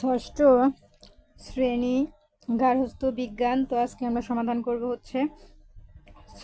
ষষ্ঠ শ্রেণি গার্হস্থ্য বিজ্ঞান। তো আজকে আমরা সমাধান করব হচ্ছে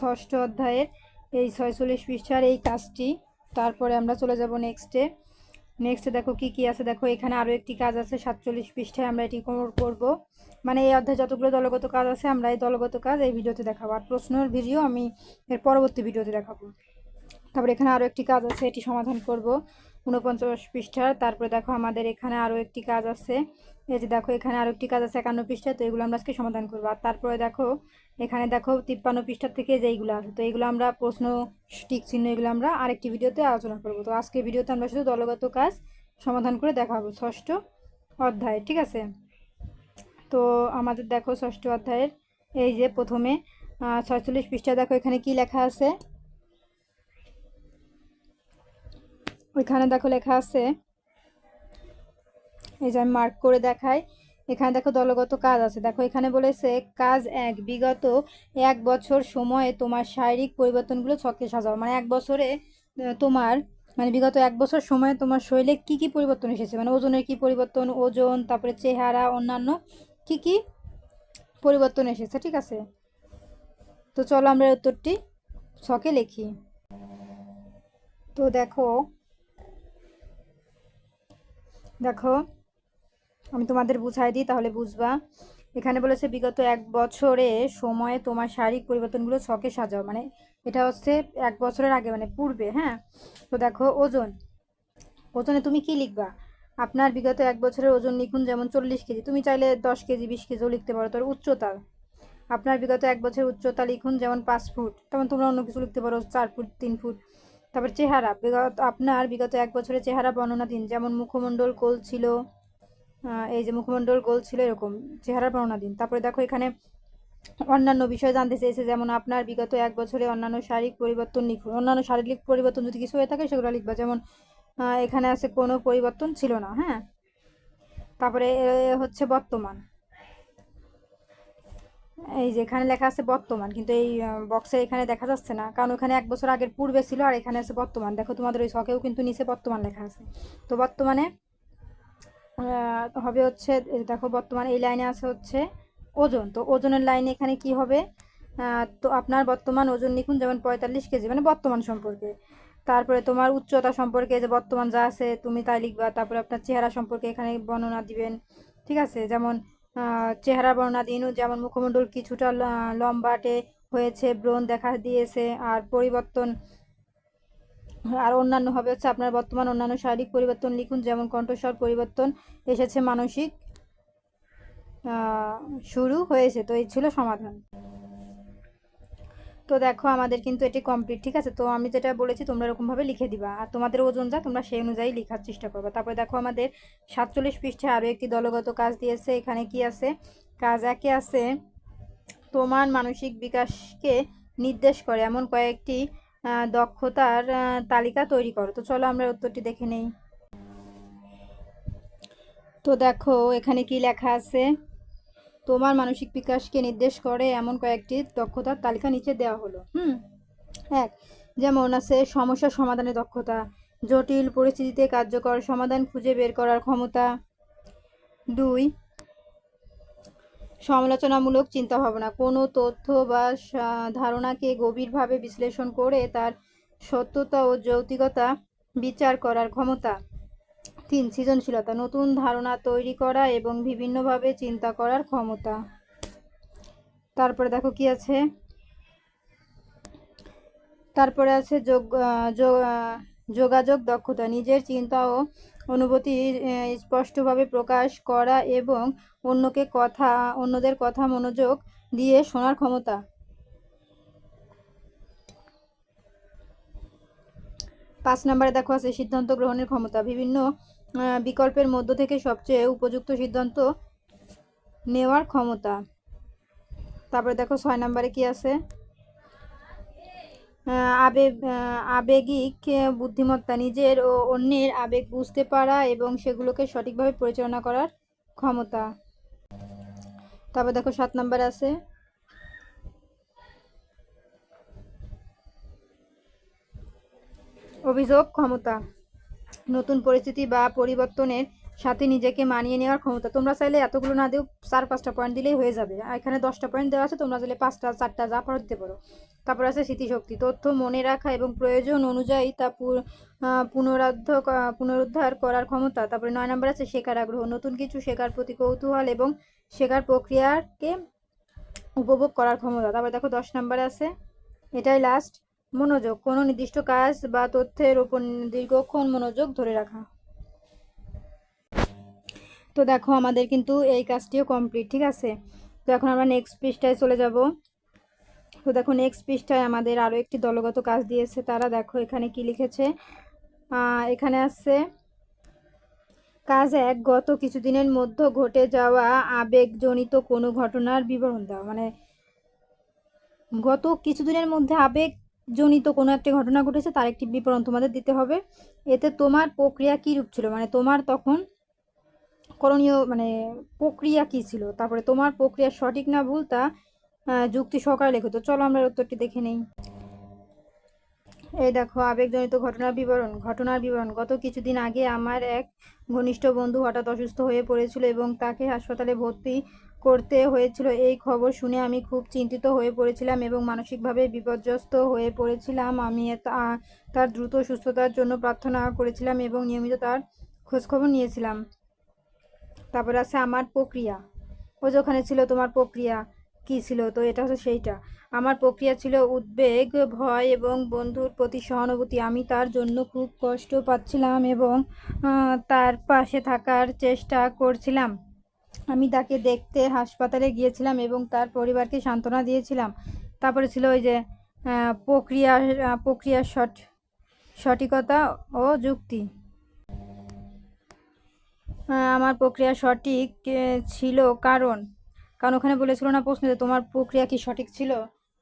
ষষ্ঠ অধ্যায়ের এই ছয়চল্লিশ পৃষ্ঠার এই কাজটি। তারপরে আমরা চলে যাব নেক্সটে নেক্সটে দেখো কি কি আছে? দেখো এখানে আরও একটি কাজ আছে, সাতচল্লিশ পৃষ্ঠায় আমরা এটি কর- করব। মানে এই অধ্যায়ে যতগুলো দলগত কাজ আছে, আমরা এই দলগত কাজ এই ভিডিওতে দেখাবো। আর প্রশ্নের ভিডিও আমি এর পরবর্তী ভিডিওতে দেখাবো। তারপরে এখানে আরও একটি কাজ আছে, এটি সমাধান করব উনপঞ্চাশ পৃষ্ঠার। তারপরে দেখো আমাদের এখানে আরও একটি কাজ আছে। এই যে দেখো, এখানে আরও একটি কাজ আছে, একান্ন পৃষ্ঠা, তো এগুলো আমরা আজকে সমাধান করব। আর তারপরে দেখো, এখানে দেখো তিপ্পান্ন পৃষ্ঠার থেকে যেইগুলো আছে, তো এইগুলো আমরা প্রশ্ন, টিক চিহ্ন এগুলো আমরা আরেকটি ভিডিওতে আলোচনা করব। তো আজকে ভিডিওতে আমরা শুধু দলগত কাজ সমাধান করে দেখাবো ষষ্ঠ অধ্যায়, ঠিক আছে? তো আমাদের দেখো ষষ্ঠ অধ্যায়ের এই যে প্রথমে ছয়চল্লিশ পৃষ্ঠা, দেখো এখানে কি লেখা আছে? ওইখানে দেখো লেখা আছে, এই যে আমি মার্ক করে দেখাই, এখানে দেখো দলগত কাজ আছে। দেখো এখানে বলেছে, কাজ এক, বিগত এক বছর সময়ে তোমার শারীরিক পরিবর্তনগুলো ছকে সাজাও। মানে এক বছরে তোমার মানে বিগত এক বছর সময়ে তোমার শরীরে কি কি পরিবর্তন এসেছে? মানে ওজনের কি পরিবর্তন, ওজন, তারপরে চেহারা, অন্যান্য কি কি পরিবর্তন এসেছে, ঠিক আছে? তো চলো আমরা উত্তরটি ছকে লিখি। তো দেখো দেখো, আমি তোমাদের বুঝাই দিই, তাহলে বুঝবা। এখানে বলেছে, বিগত এক বছরে সময়ে তোমার শারীরিক পরিবর্তনগুলো ছকে সাজাও। মানে এটা হচ্ছে এক বছরের আগে মানে পূর্বে হ্যাঁ? তো দেখো, ওজন। ওজনে তুমি কি লিখবা? আপনার বিগত এক বছরের ওজন লিখুন, যেমন চল্লিশ কেজি। তুমি চাইলে দশ কেজি, বিশ কেজিও লিখতে পারো, তোর উচ্চতা। আপনার বিগত এক বছরের উচ্চতা লিখুন, যেমন পাঁচ ফুট। তেমন তোমরা অন্য কিছু লিখতে পারো, চার ফুট, তিন ফুট। তারপর চেহারা, বিগত আপনার বিগত এক বছরের চেহারা, বর্ণনা দিন। যেমন মুখমণ্ডল গোল ছিল এই যে মুখমণ্ডল গোল ছিল এরকম, চেহারা বর্ণনা দিন। তারপরে দেখো এখানে অন্যান্য বিষয় জানতে চেয়েছে, যেমন আপনার বিগত এক বছরে অন্যান্য শারীরিক পরিবর্তন লিখুন অন্যান্য শারীরিক পরিবর্তন যদি কিছু হয়ে থাকে সেগুলো লিখবা। যেমন এখানে আছে কোনো পরিবর্তন ছিল না হ্যাঁ? তারপরে হচ্ছে বর্তমান। এই যে এখানে লেখা আছে বর্তমান, কিন্তু এই বক্সে এখানে দেখা যাচ্ছে না। কারণ ওখানে এক বছর আগের পূর্বে ছিল আর এখানে আছে বর্তমান। দেখো তোমাদের ওই শখেও কিন্তু নিচে বর্তমান লেখা আছে। তো বর্তমানে হবে হচ্ছে, দেখো বর্তমানে এই লাইনে আছে হচ্ছে ওজন। তো ওজনের লাইনে এখানে কি হবে? তো আপনার বর্তমান ওজন লিখুন যেমন পঁয়তাল্লিশ কেজি মানে বর্তমান সম্পর্কে। তারপরে তোমার উচ্চতা সম্পর্কে যে বর্তমান যা আছে, তুমি তাই লিখবা। তারপরে আপনার চেহারা সম্পর্কে এখানে বর্ণনা দিবেন। ঠিক আছে? যেমন চেহারা বর্ণা দিন, যেমন মুখমণ্ডল কিছুটা লম্বাটে হয়েছে, ব্রণ দেখা দিয়েছে, আর পরিবর্তন, আর অন্যান্য হবে হচ্ছে আপনার বর্তমান অন্যান্য শারীরিক পরিবর্তন লিখুন, যেমন কণ্ঠস্বর পরিবর্তন এসেছে, মানসিক শুরু হয়েছে। তো এই ছিল সমাধান। তো দেখো আমাদের কিন্তু এটি কমপ্লিট ঠিক আছে? তো আমি যেটা বলেছি তোমরা এরকমভাবে লিখে দিবা। আর তোমাদের ওজন যা, তোমরা সেই অনুযায়ী লেখার চেষ্টা করবে। তারপরে দেখো আমাদের সাতচল্লিশ পৃষ্ঠে, আরও একটি দলগত কাজ দিয়েছে। এখানে কি আছে? কাজ একে আছে তোমার মানসিক বিকাশকে নির্দেশ করে। এমন কয়েকটি দক্ষতার তালিকা তৈরি করো। তো চলো আমরা উত্তরটি দেখে নেই। তো দেখো এখানে কি লেখা আছে? তোমার মানসিক বিকাশকে নির্দেশ করে এমন কয়েকটি দক্ষতার তালিকা নিচে দেওয়া হলো। হুম, এক, যেমন আছে সমস্যা সমাধানের দক্ষতা, জটিল পরিস্থিতিতে কার্যকর সমাধান খুঁজে বের করার ক্ষমতা। দুই, সমালোচনামূলক চিন্তাভাবনা, কোনো তথ্য বা ধারণাকে গভীরভাবে বিশ্লেষণ করে তার সত্যতা ও যৌক্তিকতা বিচার করার ক্ষমতা। তিন সৃজনশীলতা, নতুন ধারণা তৈরি করা এবং বিভিন্নভাবে চিন্তা করার ক্ষমতা। তারপরে দেখো কি আছে? তারপরে আছে যোগ যোগ- যোগাযোগ দক্ষতা, নিজের চিন্তা ও অনুভূতি স্পষ্টভাবে প্রকাশ করা এবং অন্যকে কথা, অন্যদের কথা মনোযোগ দিয়ে শোনার ক্ষমতা। পাঁচ নম্বরে দেখো আছে সিদ্ধান্ত গ্রহণের ক্ষমতা, বিভিন্ন বিকল্পের মধ্য থেকে সবচেয়ে উপযুক্ত সিদ্ধান্ত নেওয়ার ক্ষমতা। তারপরে দেখো ছয় নম্বরে কি আছে? আহ, আবেগিক বুদ্ধিমত্তা নিজের ও অন্যের আবেগ বুঝতে পারা এবং সেগুলোকে সঠিকভাবে পরিচালনা করার ক্ষমতা। তারপর দেখো সাত নম্বর আছে। অভিযোগ ক্ষমতা। নতুন পরিস্থিতি বা পরিবর্তনের সাথে নিজেকে মানিয়ে নেওয়ার ক্ষমতা, তোমরা চাইলে এতগুলো না দিও চার, পাঁচটা পয়েন্ট দিলেই হয়ে যাবে। আর এখানে দশটা পয়েন্ট দেওয়া আছে, তোমরা চাইলে পাঁচটা, চারটা যা পারো দিতে পারো। তারপর আছে স্মৃতিশক্তি, তথ্য মনে রাখা এবং প্রয়োজন অনুযায়ী তা পুনরুদ্ধ পুনরুদ্ধার করার ক্ষমতা। তারপরে নয় নম্বর আছে শেখার আগ্রহ, নতুন কিছু শেখার প্রতি কৌতূহল এবং শেখার প্রক্রিয়াকে উপভোগ করার ক্ষমতা। তারপরে দেখো দশ নম্বরে আছে, এটাই লাস্ট মনোযোগ, কোনো নির্দিষ্ট কাজ বা তথ্যের উপর দীর্ঘক্ষণ মনোযোগ ধরে রাখা। তো দেখো, আমাদের কিন্তু এই কাজটিও কমপ্লিট ঠিক আছে? তো এখন আমরা নেক্সট পৃষ্ঠায় চলে যাব। তো দেখো নেক্সট পৃষ্ঠায় আমাদের আরও একটি দলগত কাজ দিয়েছে। তারা দেখো, এখানে কি লিখেছে? এখানে আছে, কাজ এক, গত কিছুদিনের মধ্যে ঘটে যাওয়া আবেগজনিত কোনো ঘটনার বিবরণ দেওয়া মানে গত কিছুদিনের মধ্যে আবেগজনিত কোনো একটি ঘটনা ঘটেছে, তার একটি বিবরণ তোমাদের দিতে হবে। এতে তোমার প্রক্রিয়া কী রূপ ছিল? মানে তোমার তখন করণীয় মানে প্রক্রিয়া কী ছিল? তারপরে তোমার প্রক্রিয়া সঠিক না ভুল তা যুক্তি সহকারে লেখো। তো চলো আমরা উত্তরটি দেখে নেই। এই দেখো, আবেগজনিত ঘটনার বিবরণ। ঘটনার বিবরণ। গত কিছুদিন আগে আমার এক ঘনিষ্ঠ বন্ধু হঠাৎ অসুস্থ হয়ে পড়েছিল এবং তাকে হাসপাতালে ভর্তি করতে হয়েছিল। এই খবর শুনে আমি খুব চিন্তিত হয়ে পড়েছিলাম এবং মানসিকভাবে বিপর্যস্ত হয়ে পড়েছিলাম। আমি তার দ্রুত সুস্থতার জন্য প্রার্থনা করেছিলাম এবং নিয়মিত তার খোঁজখবর নিয়েছিলাম। তারপর আছে আমার প্রক্রিয়া। ও যে ওখানে ছিল, তোমার প্রক্রিয়া কি ছিল? তো এটা হচ্ছে সেইটা। আমার প্রক্রিয়া ছিল উদ্বেগ, ভয় এবং বন্ধুর প্রতি সহানুভূতি। আমি তার জন্য খুব কষ্ট পাচ্ছিলাম এবং তার পাশে থাকার চেষ্টা করছিলাম। আমি তাকে দেখতে হাসপাতালে গিয়েছিলাম এবং তার পরিবারকে সান্ত্বনা দিয়েছিলাম। তারপরে ছিল ওই যে প্রক্রিয়া প্রক্রিয়ার সঠ, সঠিকতা ও যুক্তি। আমার প্রক্রিয়া সঠিক ছিল কারণ। কারণ ওখানে বলেছিল না প্রশ্ন তোমার প্রক্রিয়া কি সঠিক ছিল?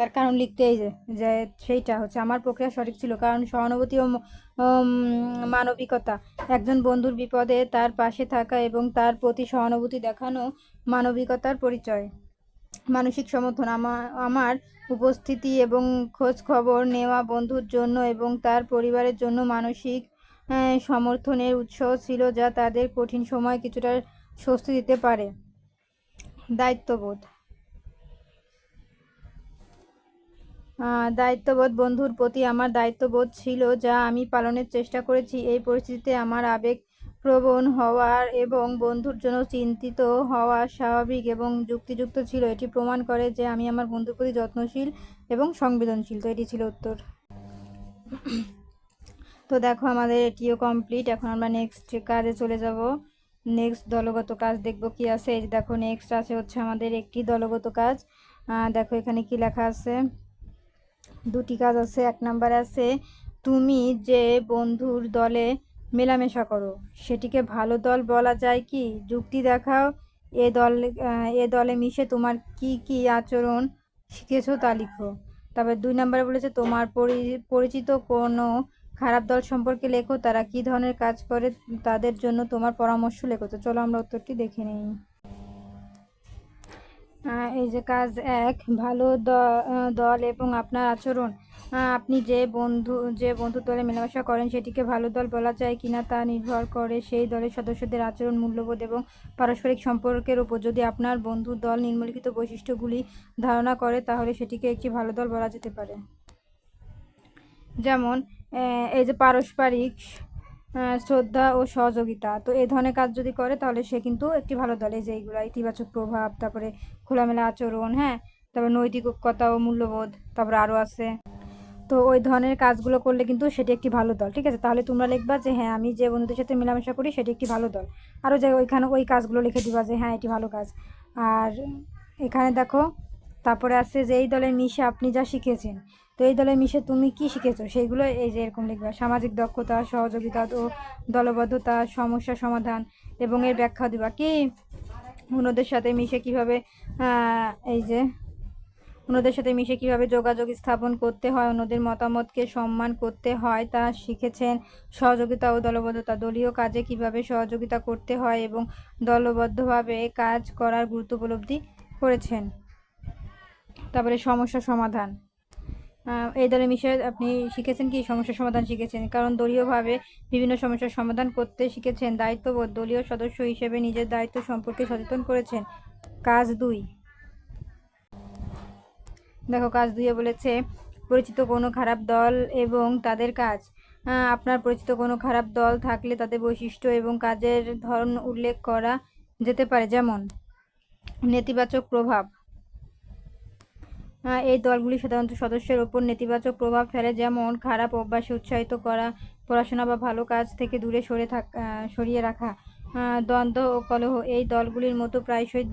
তার কারণ লিখতে এই যে সেইটা হচ্ছে আমার প্রক্রিয়া সঠিক ছিল। কারণ সহানুভূতি ও মানবিকতা, একজন বন্ধুর বিপদে তার পাশে থাকা এবং তার প্রতি সহানুভূতি দেখানো মানবিকতার পরিচয়। মানসিক সমর্থন আমার আমার উপস্থিতি এবং খোঁজ খবর নেওয়া বন্ধুর জন্য এবং তার পরিবারের জন্য মানসিক সমর্থনের উৎস ছিল যা তাদের কঠিন সময় কিছুটা স্বস্তি দিতে পারে। দায়িত্ববোধ। দায়িত্ববোধ বন্ধুর প্রতি আমার দায়িত্ববোধ ছিল যা আমি পালনের চেষ্টা করেছি। এই পরিস্থিতিতে আমার আবেগ প্রবণ হওয়ার এবং বন্ধুর জন্য চিন্তিত হওয়া স্বাভাবিক এবং যুক্তিযুক্ত ছিল। এটি প্রমাণ করে যে আমি আমার বন্ধুর প্রতি যত্নশীল এবং সংবেদনশীল। তো এটি ছিল উত্তর। তো দেখো আমাদের এটিও কমপ্লিট এখন আমরা নেক্সট কাজে চলে যাব। নেক্সট দলগত কাজ দেখব কি আছে। দেখো নেক্সট আছে হচ্ছে আমাদের একটি দলগত কাজ। দেখো এখানে কি লেখা আছে? দুটি কাজ আছে, এক নাম্বার আছে তুমি যে বন্ধুর দলে মেলামেশা করো, সেটিকে ভালো দল বলা যায় কি? যুক্তি দেখাও, এ দল এ দলে মিশে তোমার কি কি আচরণ শিখেছো তা লিখো। তারপর দুই নম্বরে বলেছে, তোমার পরি- পরিচিত কোনো খারাপ দল সম্পর্কে লেখো, তারা কি ধরনের কাজ করে, তাদের জন্য তোমার পরামর্শ লেখো। তো চলো আমরা উত্তরটি দেখে নিই। এই যে কাজ এক, ভালো দল এবং আপনার আচরণ। আপনি যে বন্ধু যে বন্ধু দলে মেলামেশা করেন, সেটিকে ভালো দল বলা যায় কিনা তা নির্ভর করে সেই দলের সদস্যদের আচরণ, মূল্যবোধ এবং পারস্পরিক সম্পর্কের উপর। যদি আপনার বন্ধুর দল নিম্নলিখিত বৈশিষ্ট্যগুলি ধারণা করে, তাহলে সেটিকে একটি ভালো দল বলা যেতে পারে। যেমন এই যে পারস্পরিক শ্রদ্ধা ও সহযোগিতা। তো এই ধরনের কাজ যদি করে, তাহলে সে কিন্তু একটি ভালো দল। যে এইগুলো ইতিবাচক প্রভাব, তারপরে খোলামেলা আচরণ হ্যাঁ? তারপরে নৈতিকতা ও মূল্যবোধ, তারপরে আরও আছে। তো ওই ধরনের কাজগুলো করলে কিন্তু সেটি একটি ভালো দল, ঠিক আছে? তাহলে তোমরা লিখবা যে হ্যাঁ আমি যে বন্ধুদের সাথে মেলামেশা করি, সেটি একটি ভালো দল। আরও যে ওইখানে ওই কাজগুলো লিখে দিবা যে হ্যাঁ এটি ভালো কাজ। আর এখানে দেখো, তারপরে আছে যে, এই দলের মিশে আপনি যা শিখেছেন। তো এই দলে মিশে তুমি কি শিখেছো? সেইগুলো এই যে এরকম লিখবা। সামাজিক দক্ষতা, সহযোগিতা ও দলবদ্ধতা, সমস্যা সমাধান এবং এর ব্যাখ্যা দিবা। কি অন্যদের সাথে মিশে কীভাবে এই যে অন্যদের সাথে মিশে কীভাবে যোগাযোগ স্থাপন করতে হয়, অন্যদের মতামতকে সম্মান করতে হয়, তা শিখেছেন। সহযোগিতা ও দলবদ্ধতা, দলীয় কাজে কীভাবে সহযোগিতা করতে হয় এবং দলবদ্ধভাবে কাজ করার গুরুত্ব উপলব্ধি করেছেন। তারপরে সমস্যা সমাধান। এই দলের বিষয়ে আপনি শিখেছেন কি? সমস্যার সমাধান শিখেছেন? কারণ দলীয়ভাবে বিভিন্ন সমস্যার সমাধান করতে শিখেছেন। দায়িত্ববোধ দলীয় সদস্য হিসেবে নিজের দায়িত্ব সম্পর্কে সচেতন করেছেন। কাজ দুই। দেখো, কাজ দুইয়ে বলেছে, পরিচিত কোনো খারাপ দল এবং তাদের কাজ। আপনার পরিচিত কোনো খারাপ দল থাকলে তাদের বৈশিষ্ট্য এবং কাজের ধরন উল্লেখ করা যেতে পারে। যেমন, নেতিবাচক প্রভাব। এই দলগুলি সাধারণত সদস্যের ওপর নেতিবাচক প্রভাব ফেলে, যেমন খারাপ অভ্যাসে উৎসাহিত করা, পড়াশোনা বা ভালো কাজ থেকে দূরে সরে থাক সরিয়ে রাখা দ্বন্দ্ব ও কলহ। এই দলগুলির মতো প্রায়শই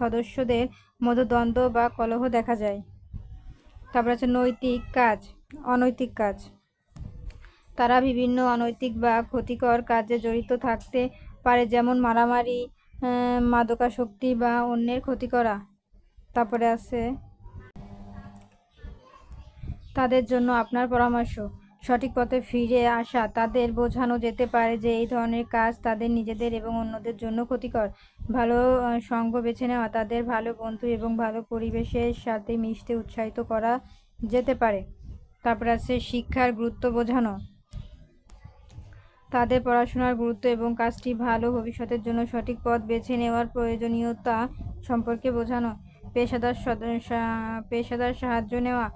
সদস্যদের মধ্যে দ্বন্দ্ব বা কলহ দেখা যায়। তারপর আছে নৈতিক কাজ, অনৈতিক কাজ। তারা বিভিন্ন অনৈতিক বা ক্ষতিকর কাজে জড়িত থাকতে পারে, যেমন মারামারি মাদকাসক্তি বা অন্যের ক্ষতি করা। তারপরে আছে তাদের জন্য আপনার পরামর্শ। সঠিক পথে ফিরে আসা তাদের বোঝানো যেতে পারে যে এই ধরনের কাজ তাদের নিজেদের এবং অন্যদের জন্য ক্ষতিকর। ভালো সঙ্গ বেছে নেওয়া, তাদের ভালো বন্ধু এবং ভালো পরিবেশের সাথে মিশতে উৎসাহিত করা যেতে পারে। তারপর আছে শিক্ষার গুরুত্ব বোঝানো। তাদের পড়াশোনার গুরুত্ব এবং কাজটি ভালো ভবিষ্যতের জন্য সঠিক পথ বেছে নেওয়ার প্রয়োজনীয়তা সম্পর্কে বোঝানো। পেশাদার পেশাদার সাহায্য নেওয়া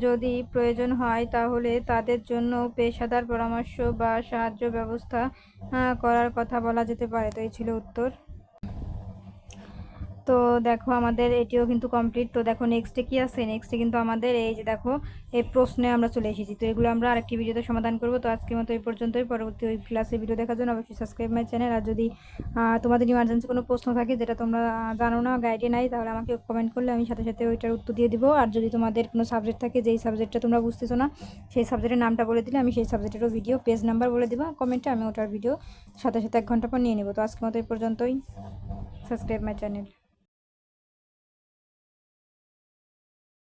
যদি প্রয়োজন হয় তাহলে তাদের জন্য পেশাদার পরামর্শ বা সাহায্য ব্যবস্থা করার কথা বলা যেতে পারে। তো এই ছিল উত্তর। তো দেখো আমাদের এটিও কিন্তু কমপ্লিট তো দেখো নেক্সটে কি আছে? নেক্সটে কিন্তু আমাদের এই যে দেখো, এই প্রশ্নে আমরা চলে এসেছি। তো এগুলো আমরা আরেকটি ভিডিওতে সমাধান করব। তো আজকের মতো এই পর্যন্তই। পরবর্তী ওই ক্লাসে ভিডিও দেখার জন্য অবশ্যই সাবস্ক্রাইব মাই চ্যানেল আর যদি তোমাদের ইমার্জেন্সি কোনো প্রশ্ন থাকে যেটা তোমরা জানো না গাইডে নাই, তাহলে আমাকে কমেন্ট করলে আমি সাথে সাথে ওইটার উত্তর দিয়ে দিব। আর যদি তোমাদের কোনো সাবজেক্ট থাকে, যেই সাবজেক্টটা তোমরা বুঝতেছো না, সেই সাবজেক্টের নামটা বলে দিলে আমি সেই সাবজেক্টেরও ভিডিও পেজ নাম্বার বলে দিবা কমেন্টে আমি ওটার ভিডিও সাথে সাথে এক ঘণ্টা পর নিয়ে নেব। তো আজকের মতো এই পর্যন্তই। Subscribe my channel